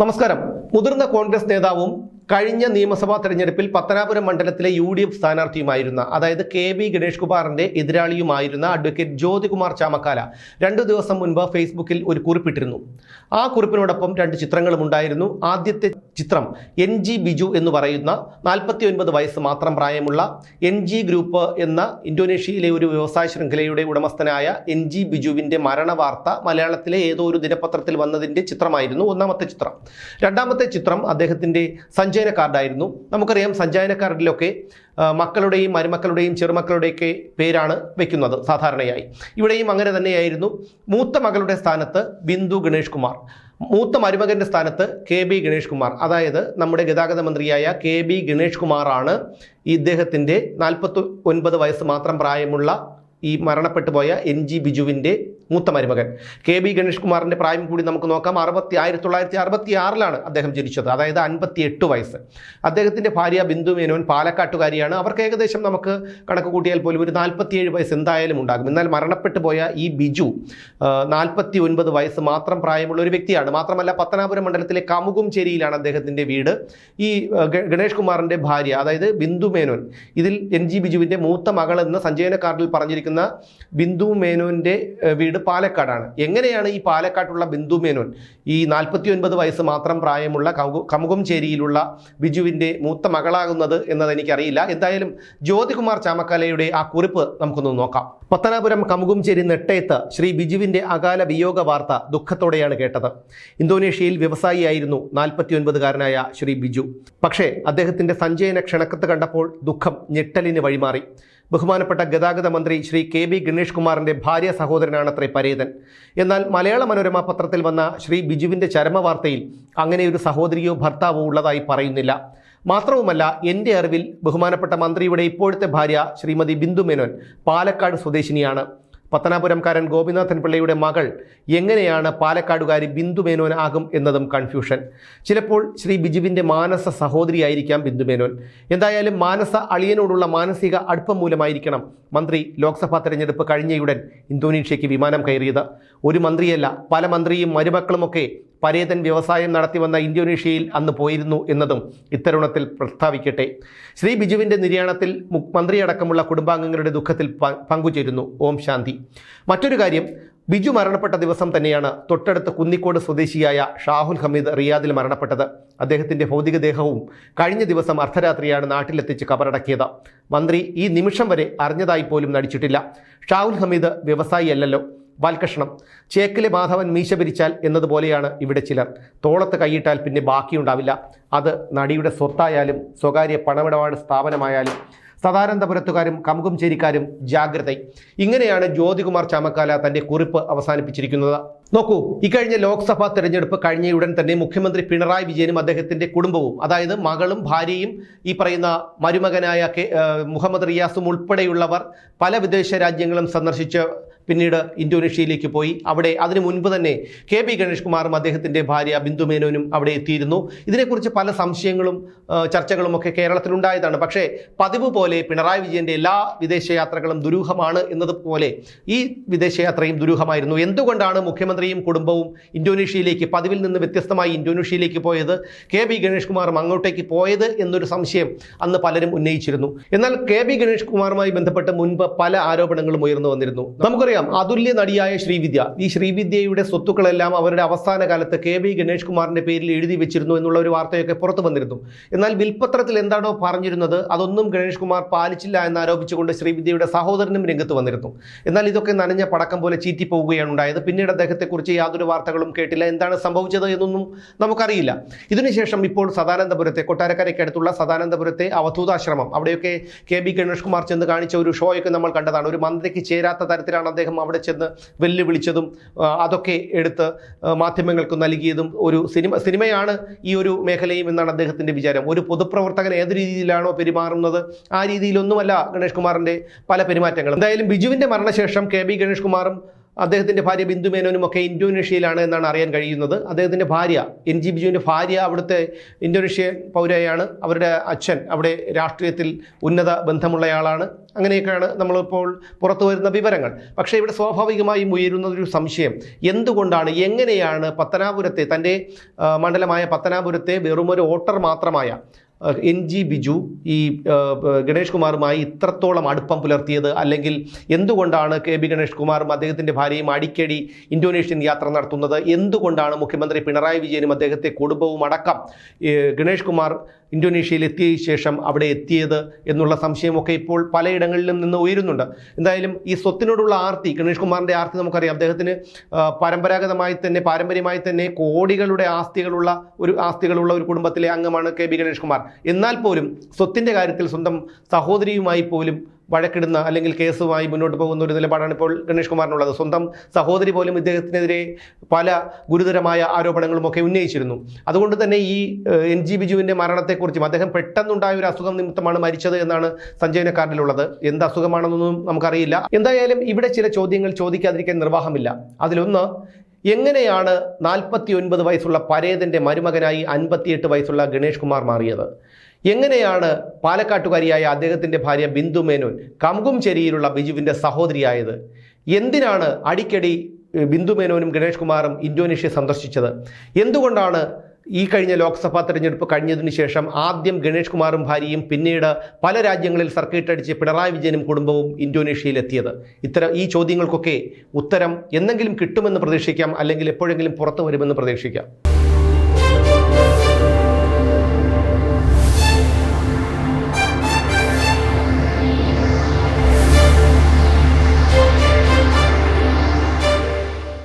നമസ്കാരം. മുതിർന്ന കോൺഗ്രസ് നേതാവും കഴിഞ്ഞ നിയമസഭാ തെരഞ്ഞെടുപ്പിൽ പത്തനാപുരം മണ്ഡലത്തിലെ യു ഡി എഫ് സ്ഥാനാർത്ഥിയുമായിരുന്ന അതായത് കെ ബി ഗണേഷ് കുമാറിന്റെ എതിരാളിയുമായിരുന്ന അഡ്വക്കേറ്റ് ജ്യോതികുമാർ ചാമക്കാല രണ്ടു ദിവസം മുൻപ് ഫേസ്ബുക്കിൽ ഒരു കുറിപ്പിട്ടിരുന്നു. ആ കുറിപ്പിനോടൊപ്പം രണ്ട് ചിത്രങ്ങളും ഉണ്ടായിരുന്നു. ആദ്യത്തെ ചിത്രം എൻ ജി ബിജു എന്ന് പറയുന്ന നാൽപ്പത്തി ഒൻപത് വയസ്സ് മാത്രം പ്രായമുള്ള എൻ ജി ഗ്രൂപ്പ് എന്ന ഇന്തോനേഷ്യയിലെ ഒരു വ്യവസായ ശൃംഖലയുടെ ഉടമസ്ഥനായ എൻ ജി ബിജുവിന്റെ മരണവാർത്ത മലയാളത്തിലെ ഏതോ ഒരു ദിനപത്രത്തിൽ വന്നതിന്റെ ചിത്രമായിരുന്നു ഒന്നാമത്തെ ചിത്രം. രണ്ടാമത്തെ ചിത്രം അദ്ദേഹത്തിന്റെ സഞ്ചയന കാർഡായിരുന്നു നമുക്കറിയാം സഞ്ചയന കാർഡിലൊക്കെ മക്കളുടെയും മരുമക്കളുടെയും ചെറുമക്കളുടെയൊക്കെ പേരാണ് വെക്കുന്നത് സാധാരണയായി. ഇവിടെയും അങ്ങനെ തന്നെയായിരുന്നു. മൂത്ത മകളുടെ സ്ഥാനത്ത് ബിന്ദു ഗണേഷ് കുമാർ. മൂത്ത മരുമകന്റെ സ്ഥാനത്ത് കെ ബി ഗണേഷ് കുമാർ. അതായത് നമ്മുടെ ഗതാഗത മന്ത്രിയായ കെ ബി ഗണേഷ് കുമാറാണ് ഇദ്ദേഹത്തിന്റെ നാൽപ്പത്തി ഒൻപത് വയസ്സ് മാത്രം പ്രായമുള്ള ഈ മരണപ്പെട്ടു പോയ എൻ ജി ബിജുവിന്റെ മൂത്ത മരുമകൻ. കെ ബി ഗണേഷ് കുമാറിന്റെ പ്രായം കൂടി നമുക്ക് നോക്കാം. അറുപത്തി ആയിരത്തി തൊള്ളായിരത്തി അറുപത്തി ആറിലാണ് അദ്ദേഹം ജനിച്ചത്. അതായത് അൻപത്തി എട്ട് വയസ്സ്. അദ്ദേഹത്തിന്റെ ഭാര്യ ബിന്ദു മേനോൻ പാലക്കാട്ടുകാരിയാണ്. അവർക്ക് ഏകദേശം നമുക്ക് കണക്ക് കൂട്ടിയാൽ പോലും ഒരു നാൽപ്പത്തിയേഴ് വയസ്സ് എന്തായാലും ഉണ്ടാകും. എന്നാൽ മരണപ്പെട്ടു പോയ ഈ ബിജു നാൽപ്പത്തി ഒൻപത് വയസ്സ് മാത്രം പ്രായമുള്ള ഒരു വ്യക്തിയാണ്. മാത്രമല്ല പത്തനാപുരം മണ്ഡലത്തിലെ കമുകുംചേരിയിലാണ് അദ്ദേഹത്തിന്റെ വീട്. ഈ ഗണേഷ് കുമാറിന്റെ ഭാര്യ അതായത് ബിന്ദു മേനോൻ ഇതിൽ എൻ ജി ബിജുവിന്റെ മൂത്ത മകൾ എന്ന് സഞ്ജയന കാർഡിൽ പറഞ്ഞിരിക്കുന്ന ബിന്ദു മേനോന്റെ വീട് പാലക്കാടാണ്. എങ്ങനെയാണ് ഈ പാലക്കാട്ടുള്ള ബിന്ദു മേനോൻ? ഈ നാൽപ്പത്തി ഒൻപത് വയസ്സ് മാത്രം പ്രായമുള്ള കമുകംചേരിയിലുള്ള ബിജുവിന്റെ മൂത്ത മകളാകുന്നത് എന്നത് എനിക്കറിയില്ല എന്തായാലും ജ്യോതികുമാർ ചാമക്കാലയുടെ ആ കുറിപ്പ് നമുക്കൊന്ന് നോക്കാം. പത്തനാപുരം കമുകുംചേരി നെട്ടയത്ത് ശ്രീ ബിജുവിന്റെ അകാല വിയോഗ വാർത്ത ദുഃഖത്തോടെയാണ് കേട്ടത്. ഇന്തോനേഷ്യയിൽ വ്യവസായിയായിരുന്നു നാൽപ്പത്തിയൊൻപതുകാരനായ ശ്രീ ബിജു. പക്ഷേ അദ്ദേഹത്തിന്റെ സഞ്ചയന ക്ഷണക്കത്ത് കണ്ടപ്പോൾ ദുഃഖം ഞെട്ടലിന് വഴിമാറി. ബഹുമാനപ്പെട്ട ഗതാഗത മന്ത്രി ശ്രീ കെ ബി ഗണേഷ് കുമാറിന്റെ ഭാര്യ സഹോദരനാണത്രേ പരേതൻ. എന്നാൽ മലയാള മനോരമ പത്രത്തിൽ വന്ന ശ്രീ ബിജുവിന്റെ ചരമവാർത്തയിൽ അങ്ങനെ ഒരു സഹോദരിയോ ഭർത്താവോ ഉള്ളതായി പറയുന്നില്ല. മാത്രവുമല്ല എന്റെ അറിവിൽ ബഹുമാനപ്പെട്ട മന്ത്രിയുടെ ഇപ്പോഴത്തെ ഭാര്യ ശ്രീമതി ബിന്ദു മേനോൻ പാലക്കാട് സ്വദേശിനിയാണ്. പത്തനാപുരംകാരൻ ഗോപിനാഥൻ പിള്ളയുടെ മകൾ എങ്ങനെയാണ് പാലക്കാടുകാരി ബിന്ദുമേനോൻ ആകും എന്നതും കൺഫ്യൂഷൻ. ചിലപ്പോൾ ശ്രീ ബിജുവിന്റെ മാനസ സഹോദരിയായിരിക്കാം ബിന്ദുമേനോൻ എന്തായാലും മാനസ അളിയനോടുള്ള മാനസിക അടുപ്പം മൂലമായിരിക്കണം മന്ത്രി ലോക്സഭാ തെരഞ്ഞെടുപ്പ് കഴിഞ്ഞയുടൻ ഇന്തോനേഷ്യയ്ക്ക് വിമാനം കയറിയത്. ഒരു മന്ത്രിയല്ല പല മന്ത്രിയും മരുമക്കളുമൊക്കെ പരേതൻ വ്യവസായം നടത്തിവന്ന ഇന്തോനേഷ്യയിൽ അന്ന് പോയിരുന്നു എന്നതും ഇത്തരുണത്തിൽ പ്രസ്താവിക്കട്ടെ. ശ്രീ ബിജുവിന്റെ നിര്യാണത്തിൽ മന്ത്രിയടക്കമുള്ള കുടുംബാംഗങ്ങളുടെ ദുഃഖത്തിൽ പങ്കുചേരുന്നു. ഓം ശാന്തി. മറ്റൊരു കാര്യം ബിജു മരണപ്പെട്ട ദിവസം തന്നെയാണ് തൊട്ടടുത്ത് കുന്നിക്കോട് സ്വദേശിയായ ഷാഹുൽ ഹമീദ് റിയാദിൽ മരണപ്പെട്ടത്. അദ്ദേഹത്തിന്റെ ഭൗതികദേഹവും കഴിഞ്ഞ ദിവസം അർദ്ധരാത്രിയാണ് നാട്ടിലെത്തിച്ച് കബറടക്കിയത്. മന്ത്രി ഈ നിമിഷം വരെ അറിഞ്ഞതായി പോലും നടിച്ചിട്ടില്ല. ഷാഹുൽ ഹമീദ് വ്യവസായിയല്ലല്ലോ വാൽകഷ്ണം ചേക്കിലെ മാധവൻ മീശ പിരിച്ചാൽ എന്നതുപോലെയാണ് ഇവിടെ ചിലർ. തോളത്ത് കൈയിട്ടാൽ പിന്നെ ബാക്കിയുണ്ടാവില്ല. അത് നടിയുടെ സ്വത്തായാലും സ്വകാര്യ പണമിടപാട് സ്ഥാപനമായാലും സദാനന്ദപുരത്തുകാരും കമുകുംചേരിക്കാരും ജാഗ്രത. ഇങ്ങനെയാണ് ജ്യോതികുമാർ ചാമക്കാല തന്റെ കുറിപ്പ് അവസാനിപ്പിച്ചിരിക്കുന്നത്. നോക്കൂ ഇക്കഴിഞ്ഞ ലോക്സഭാ തെരഞ്ഞെടുപ്പ് ഉടൻ തന്നെ മുഖ്യമന്ത്രി പിണറായി വിജയനും അദ്ദേഹത്തിന്റെ കുടുംബവും അതായത് മകളും ഭാര്യയും ഈ പറയുന്ന മരുമകനായ മുഹമ്മദ് റിയാസും ഉൾപ്പെടെയുള്ളവർ പല വിദേശ രാജ്യങ്ങളും സന്ദർശിച്ച് പിന്നീട് ഇന്തോനേഷ്യയിലേക്ക് പോയി. അവിടെ അതിനു മുൻപ് തന്നെ കെ പി ഗണേഷ് കുമാറും അദ്ദേഹത്തിന്റെ ഭാര്യ ബിന്ദുമേനോനും അവിടെ എത്തിയിരുന്നു. ഇതിനെക്കുറിച്ച് പല സംശയങ്ങളും ചർച്ചകളും ഒക്കെ കേരളത്തിലുണ്ടായതാണ് പക്ഷേ പതിവ് പോലെ പിണറായി വിജയന്റെ എല്ലാ വിദേശയാത്രകളും ദുരൂഹമാണ് എന്നതുപോലെ ഈ വിദേശയാത്രയും ദുരൂഹമായിരുന്നു. എന്തുകൊണ്ടാണ് മുഖ്യമന്ത്രിയും കുടുംബവും ഇന്തോനേഷ്യയിലേക്ക് പതിവിൽ നിന്ന് വ്യത്യസ്തമായി ഇന്തോനേഷ്യയിലേക്ക് പോയത് കെ ബി ഗണേഷ് കുമാറും അങ്ങോട്ടേക്ക് പോയത് എന്നൊരു സംശയം അന്ന് പലരും ഉന്നയിച്ചിരുന്നു. എന്നാൽ കെ ബി ഗണേഷ് കുമാറുമായി ബന്ധപ്പെട്ട് മുൻപ് പല ആരോപണങ്ങളും ഉയർന്നു വന്നിരുന്നു. നമുക്കറിയാം അതുല്യ നടിയായ ശ്രീവിദ്യ. ഈ ശ്രീവിദ്യയുടെ സ്വത്തുക്കളെല്ലാം അവരുടെ അവസാന കാലത്ത് കെ ബി ഗണേഷ് കുമാറിന്റെ പേരിൽ എഴുതി വെച്ചിരുന്നു എന്നുള്ള ഒരു വാർത്തയൊക്കെ പുറത്തു വന്നിരുന്നു. എന്നാൽ വിൽപ്പത്രത്തിൽ എന്താണോ പറഞ്ഞിരുന്നത് അതൊന്നും ഗണേഷ് കുമാർ പാലിച്ചില്ല എന്നാരോപിച്ചുകൊണ്ട് ശ്രീവിദ്യയുടെ സഹോദരനും രംഗത്ത് വന്നിരുന്നു. എന്നാൽ ഇതൊക്കെ നനഞ്ഞ പടക്കം പോലെ ചീറ്റിപ്പോവുകയാണ് ഉണ്ടായത്. പിന്നീട് അദ്ദേഹത്തെക്കുറിച്ച് യാതൊരു വാർത്തകളും കേട്ടില്ല. എന്താണ് സംഭവിച്ചത് എന്നൊന്നും നമുക്കറിയില്ല. ഇതിനുശേഷം ഇപ്പോൾ സദാനന്ദപുരത്തെ കൊട്ടാരക്കരയ്ക്ക് അടുത്തുള്ള സദാനന്ദപുരത്തെ അവധൂതാശ്രമം. അവിടെയൊക്കെ കെ ബി ഗണേഷ് കുമാർ ചെന്ന് കാണിച്ച ഒരു ഷോയൊക്കെ നമ്മൾ കണ്ടതാണ്. ഒരു മന്ത്രിക്ക് ചേരാത്ത തരത്തിലാണ് അദ്ദേഹം അവിടെ ചെന്ന് വെല്ലുവിളിച്ചതും അതൊക്കെ എടുത്ത് മാധ്യമങ്ങൾക്ക് നൽകിയതും ഒരു സിനിമ സിനിമയാണ് ഈ ഒരു മേഖലയും എന്നാണ് അദ്ദേഹത്തിന്റെ വിചാരം. ഒരു പൊതുപ്രവർത്തകൻ ഏത് രീതിയിലാണോ പെരുമാറുന്നത് ആ രീതിയിലൊന്നുമല്ല ഗണേഷ് കുമാറിന്റെ പല പെരുമാറ്റങ്ങളും. എന്തായാലും ബിജുവിന്റെ മരണശേഷം കെ ബി ഗണേഷ് കുമാറും അദ്ദേഹത്തിന്റെ ഭാര്യ ബിന്ദു മേനോനും ഒക്കെ ഇന്തോനേഷ്യയിലാണ് എന്നാണ് അറിയാൻ കഴിയുന്നത്. അദ്ദേഹത്തിന്റെ ഭാര്യ എൻ ജി ബിജുവിന്റെ ഭാര്യ അവിടുത്തെ ഇന്തോനേഷ്യ പൗരയാണ് അവരുടെ അച്ഛൻ അവിടെ രാഷ്ട്രീയത്തിൽ ഉന്നത ബന്ധമുള്ളയാളാണ്. അങ്ങനെയൊക്കെയാണ് നമ്മളിപ്പോൾ പുറത്തു വരുന്ന വിവരങ്ങൾ. പക്ഷേ ഇവിടെ സ്വാഭാവികമായും ഉയരുന്നതൊരു സംശയം. എന്തുകൊണ്ടാണ് എങ്ങനെയാണ് പത്തനാപുരത്തെ തന്റെ മണ്ഡലമായ പത്തനാപുരത്തെ വെറുമൊരു വോട്ടർ മാത്രമായ എൻ ജി ബിജു ഈ ഗണേഷ് കുമാറുമായി ഇത്രത്തോളം അടുപ്പം പുലർത്തിയത് അല്ലെങ്കിൽ എന്തുകൊണ്ടാണ് കെ ബി ഗണേഷ് കുമാറും അദ്ദേഹത്തിന്റെ ഭാര്യയും അടിക്കടി ഇന്തോനേഷ്യൻ യാത്ര നടത്തുന്നത്? എന്തുകൊണ്ടാണ് മുഖ്യമന്ത്രി പിണറായി വിജയനും അദ്ദേഹത്തെ കുടുംബവും അടക്കം ഗണേഷ് കുമാർ ഇന്തോനേഷ്യയിൽ എത്തിയ ശേഷം അവിടെ എത്തിയത് എന്നുള്ള സംശയമൊക്കെ ഇപ്പോൾ പലയിടങ്ങളിലും നിന്ന് ഉയരുന്നുണ്ട്. എന്തായാലും ഈ സ്വത്തിനോടുള്ള ആർത്തി ഗണേഷ് കുമാറിന്റെ ആർത്തി നമുക്കറിയാം. അദ്ദേഹത്തിന് പരമ്പരാഗതമായി തന്നെ പാരമ്പര്യമായി തന്നെ കോടികളുടെ ആസ്തികളുള്ള ഒരു ആസ്തികളുള്ള ഒരു കുടുംബത്തിലെ അംഗമാണ് കെ ബി ഗണേഷ് കുമാർ. എന്നാൽ പോലും സ്വത്തിന്റെ കാര്യത്തിൽ സ്വന്തം സഹോദരിയുമായി പോലും വഴക്കിടുന്ന അല്ലെങ്കിൽ കേസുമായി മുന്നോട്ട് പോകുന്ന ഒരു നിലപാടാണ് ഇപ്പോൾ ഗണേഷ് കുമാറിനുള്ളത്. സ്വന്തം സഹോദരി പോലും ഇദ്ദേഹത്തിനെതിരെ പല ഗുരുതരമായ ആരോപണങ്ങളും ഒക്കെ ഉന്നയിച്ചിരുന്നു. അതുകൊണ്ട് തന്നെ ഈ എൻ ജി ബിജുവിന്റെ മരണത്തെക്കുറിച്ചും അദ്ദേഹം പെട്ടെന്നുണ്ടായ ഒരു അസുഖം നിമിത്തമാണ് മരിച്ചത് എന്നാണ് സഞ്ജയന എന്ത് അസുഖമാണെന്നൊന്നും നമുക്കറിയില്ല. എന്തായാലും ഇവിടെ ചില ചോദ്യങ്ങൾ ചോദിക്കാതിരിക്കാൻ നിർവാഹമില്ല. അതിലൊന്ന് എങ്ങനെയാണ് നാൽപ്പത്തി ഒൻപത് വയസ്സുള്ള പരേതന്റെ മരുമകനായി അൻപത്തിയെട്ട് വയസ്സുള്ള ഗണേഷ് കുമാർ മാറിയത്? എങ്ങനെയാണ് പാലക്കാട്ടുകാരിയായ അദ്ദേഹത്തിന്റെ ഭാര്യ ബിന്ദു മേനോൻ കമുകുംചേരിയിലുള്ള ബിജുവിന്റെ സഹോദരിയായത്? എന്തിനാണ് അടിക്കടി ബിന്ദു മേനോനും ഗണേഷ് കുമാറും ഇന്തോനേഷ്യ സന്ദർശിച്ചത്? എന്തുകൊണ്ടാണ് ഈ കഴിഞ്ഞ ലോക്സഭാ തെരഞ്ഞെടുപ്പ് കഴിഞ്ഞതിന് ശേഷം ആദ്യം ഗണേഷ് കുമാറും ഭാര്യയും പിന്നീട് പല രാജ്യങ്ങളിൽ സർക്കിട്ട് അടിച്ച് പിണറായി വിജയനും കുടുംബവും ഇന്തോനേഷ്യയിലെത്തിയത്. ഇത്തരം ഈ ചോദ്യങ്ങൾക്കൊക്കെ ഉത്തരം എന്തെങ്കിലും കിട്ടുമെന്ന് പ്രതീക്ഷിക്കാം അല്ലെങ്കിൽ എപ്പോഴെങ്കിലും പുറത്തു വരുമെന്ന് പ്രതീക്ഷിക്കാം.